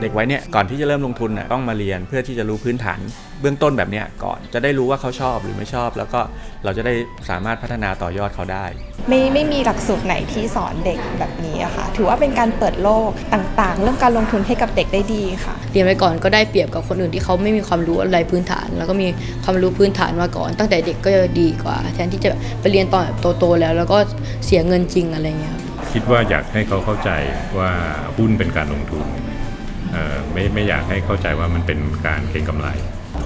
เด็กไว้เนี่ยก่อนที่จะเริ่มลงทุนน่ะต้องมาเรียนเพื่อที่จะรู้พื้นฐานเบื้องต้นแบบเนี้ยก่อนจะได้รู้ว่าเขาชอบหรือไม่ชอบ แล้วก็เราจะได้สามารถพัฒนาต่อยอดเขาได้ ไม่ไม่มีหลักสูตรไหนที่สอนเด็กแบบนี้อะค่ะ ถือว่าเป็นการเปิดโลกต่างๆ เรื่องการลงทุนให้กับเด็กได้ดีค่ะ เรียนไว้ก่อนก็ได้เปรียบกับคนอื่นที่เขาไม่มีความรู้อะไรพื้นฐาน แล้วก็มีความรู้พื้นฐานมาก่อน ตั้งแต่เด็กก็จะดีกว่า แทนที่จะไปเรียนตอนแบบโตๆแล้ว แล้วก็เสียเงินจริงอะไรเงี้ยครับคิดว่าอยากให้เขาเข้าใจว่าหุ้นเป็นการลงทุนเอ่อ ไม่ไม่อยากให้เข้าใจว่ามันเป็นการเก็งกำไร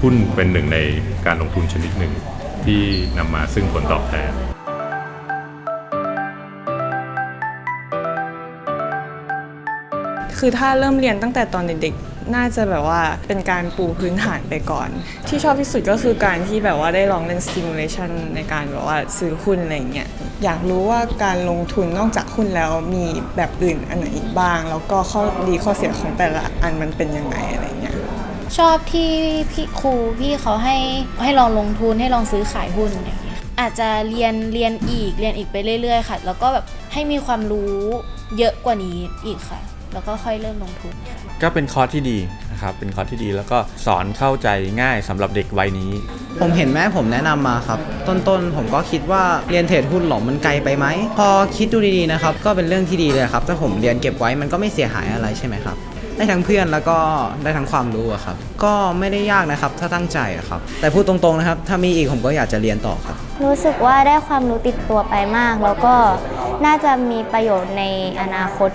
หุ้นเป็นหนึ่งในการลงทุนชนิดหนึ่งที่นำมาซึ่งผลตอบแทนคือถ้าเริ่มเรียนตั้งแต่ตอนเด็ก น่าจะแบบว่าเป็นการปูพื้นฐานไปก่อน ที่ชอบที่สุดก็คือการที่แบบว่าได้ลองเล่น stimulation ในการแบบว่าซื้อหุ้นอะไรเงี้ยอยากรู้ว่าการลงทุนนอกจากหุ้นแล้วมีแบบอื่นอันไหนอีกบ้าง แล้วก็ข้อดีข้อเสียของแต่ละอันมันเป็นยังไงอะไรเงี้ยชอบที่พี่ครูพี่เขาให้ให้ลองลงทุนให้ลองซื้อขายหุ้นอย่างเงี้ยอาจจะเรียนเรียนอีกเรียนอีกไปเรื่อย ๆ ค่ะ แล้วก็แบบให้มีความรู้เยอะกว่านี้อีกค่ะ แล้วก็ค่อยเริ่มลงทุนค่ะก็เป็นคอร์สที่ดีนะครับ เป็นคอร์สที่ดีแล้วก็สอนเข้าใจง่ายสำหรับเด็กวัยนี้ ผมเห็นแม่ผมแนะนำมาครับ ต้นๆ ผมก็คิดว่าเรียนเทรดหุ้นหรอมันไกลไปไหม พอคิดดูดีๆนะครับ ก็เป็นเรื่องที่ดีเลยครับ ถ้าผมเรียนเก็บไว้มันก็ไม่เสียหายอะไรใช่ไหมครับ ได้ทั้งเพื่อนแล้วก็ได้ทั้งความรู้อะครับ ก็ไม่ได้ยากนะครับ ถ้าตั้งใจอะครับ แต่พูดตรงๆนะครับ ถ้ามีอีกผมก็อยากจะเรียนต่อครับ รู้สึกว่าได้ความรู้ติดตัวไปมาก แล้วก็น่าจะมีประโยชน์ในอนาคต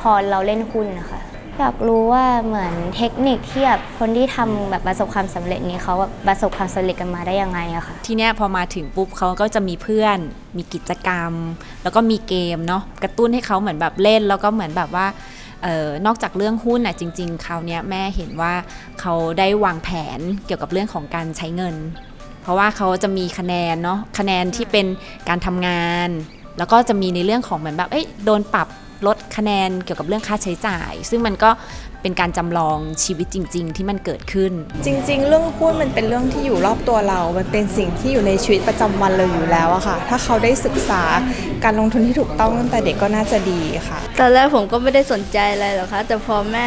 พอเราเล่นหุ้นนะคะอยากรู้ว่าเหมือนเทคนิคที่แบบคนที่ทำแบบประสบความสำเร็จนี้เขาแบบประสบความสำเร็จกันมาได้ยังไงอะค่ะที่เนี้ยพอมาถึงปุ๊บเขาก็จะมีเพื่อน มีกิจกรรม แล้วก็มีเกมเนาะกระตุ้นให้เขาเหมือนแบบเล่น แล้วก็เหมือนแบบว่าออนอกจากเรื่องหุ้นน่ะจริง ๆ คราวเนี้ยแม่เห็นว่าเขาได้วางแผนเกี่ยวกับเรื่องของการใช้เงิน เพราะว่าเขาจะมีคะแนนเนาะคะแนนที่เป็นการทำงาน แล้วก็จะมีในเรื่องของเหมือนแบบเอ้ยโดนปรับ ลดคะแนนเกี่ยวกับเรื่องค่าใช้จ่าย ซึ่งมันก็เป็นการจำลองชีวิตจริง ๆ ที่มันเกิดขึ้น จริง ๆ เรื่องหุ้นมันเป็นเรื่องที่อยู่รอบตัวเรา มันเป็นสิ่งที่อยู่ในชีวิตประจำวันเราอยู่แล้วอะค่ะ ถ้าเขาได้ศึกษาการลงทุนที่ถูกต้องตั้งแต่เด็กก็น่าจะดีค่ะ ตอนแรกผมก็ไม่ได้สนใจอะไรหรอกคะแต่พอแม่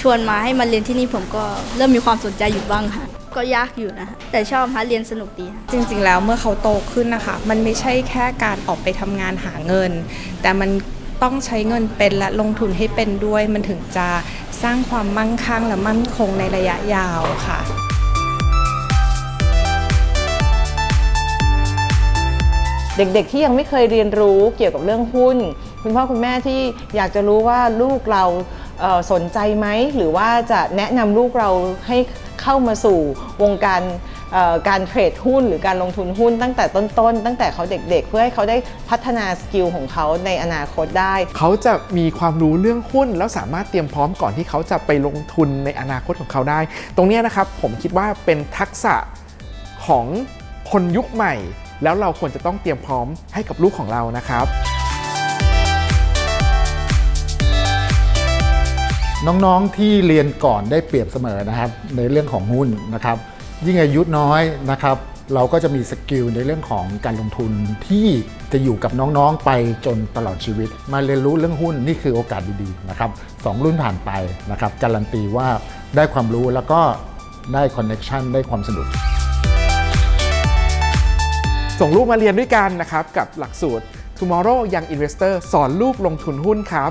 ชวนมาให้มาเรียนที่นี่ผมก็เริ่มมีความสนใจอยู่บ้างค่ะ ก็ยากอยู่นะฮะแต่ชอบฮะเรียนสนุกดีค่ะ จริงๆ แล้วเมื่อเขาโตขึ้นนะคะ มันไม่ใช่แค่การออกไปทำงานหาเงิน แต่มัน ต้องใช้เงินเป็นและลงทุนให้เป็นด้วย มันถึงจะสร้างความมั่งคั่งและมั่นคงในระยะยาวค่ะเด็กๆ ที่ยังไม่เคยเรียนรู้เกี่ยวกับเรื่องหุ้น คุณพ่อคุณแม่ที่อยากจะรู้ว่าลูกเราเสนใจไหม หรือว่าจะแนะนำลูกเราให้เข้ามาสู่วงการ การเทรดหุ้นหรือการลงทุนหุ้นตั้งแต่ต้นๆ ตั้งแต่เขาเด็กๆ เพื่อให้เขาได้พัฒนาสกิลของเขาในอนาคตได้ เขาจะมีความรู้เรื่องหุ้น แล้วสามารถเตรียมพร้อมก่อนที่เขาจะไปลงทุนในอนาคตของเขาได้ ตรงเนี้ยนะครับผมคิดว่าเป็นทักษะของคนยุคใหม่ แล้วเราควรจะต้องเตรียมพร้อมให้กับลูกของเรานะครับ น้องๆที่เรียนก่อนได้เปรียบเสมอนะครับ ในเรื่องของหุ้นนะครับ ยิ่งอายุน้อยนะครับ เราก็จะมีสกิลในเรื่องของการลงทุนที่จะอยู่กับน้องๆไปจนตลอดชีวิต มาเรียนรู้เรื่องหุ้นนี่คือโอกาสดีๆนะครับสองรุ่นผ่านไปนะครับการันตีว่าได้ความรู้แล้วก็ได้คอนเน็ชันได้ความสนุกส่งลูกมาเรียนด้วยกันนะครับ กับหลักสูตร Tomorrow Young Investor สอนลูกลงทุนหุ้นครับ